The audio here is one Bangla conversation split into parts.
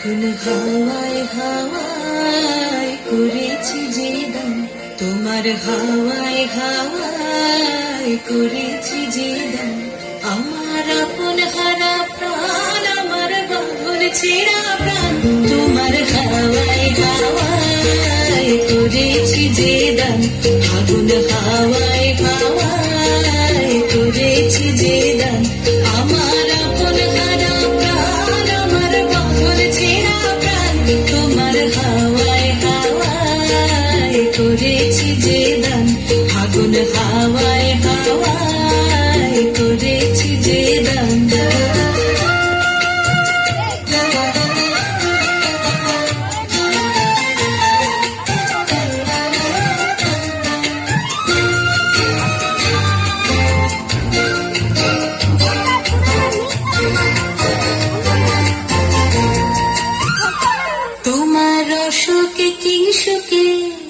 হাওয়ায় হাওয়ায় করেছি যে দান, তোমার হাওয়ায় হাওয়ায় করেছি যে দান। আমার আপন হারা প্রাণ, আমার বাঁধন ছেঁড়া প্রাণ, তোমার হাওয়ায় হাওয়ায় করেছি যে দান। আগুন হাওয়ায় হাওয়ায় করেছি যে হাওয়ায় হাওয়ায় করেছি যে দান তোমার অসুখে কিংসুকে তোমার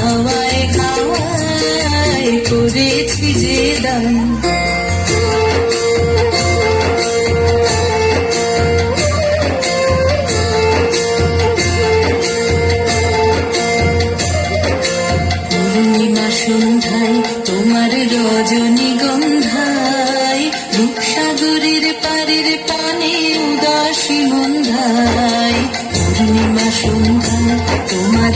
করেছি যে সন্ধ্যায় তোমার রজনীগন্ধায় রূপসাগরের পারের পানে উদাসী তোমার